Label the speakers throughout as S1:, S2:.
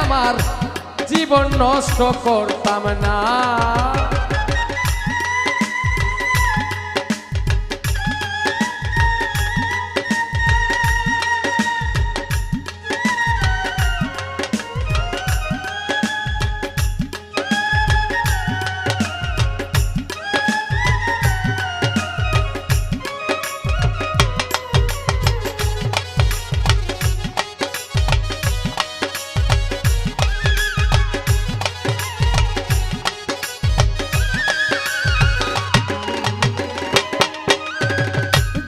S1: আমার জীবন নষ্ট করতাম না।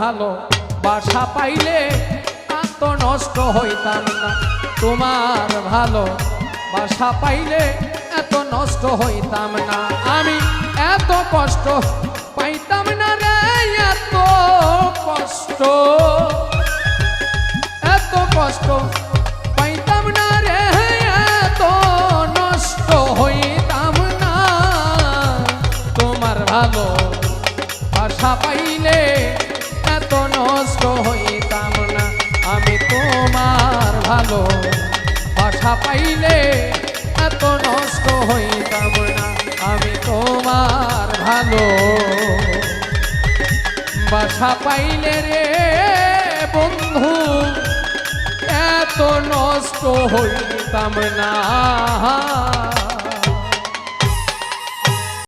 S1: ভালো বাসা পাইলে এত নষ্ট হইতাম না। তোমার ভালো বাসা পাইলে এত নষ্ট হইতাম না। আমি এত কষ্ট পাইতাম না রে, এত কষ্ট। এত কষ্ট পাইতাম না রে, এত নষ্ট হইতাম না। তোমার ভালো আশা পাইলে এত নষ্ট হইতাম না। আমি তোমার ভালো আশা পাইলে এত নষ্ট হইতাম না। আমি তোমার ভালো বাসা পাইলে রে বন্ধু, এত নষ্ট হইতাম না।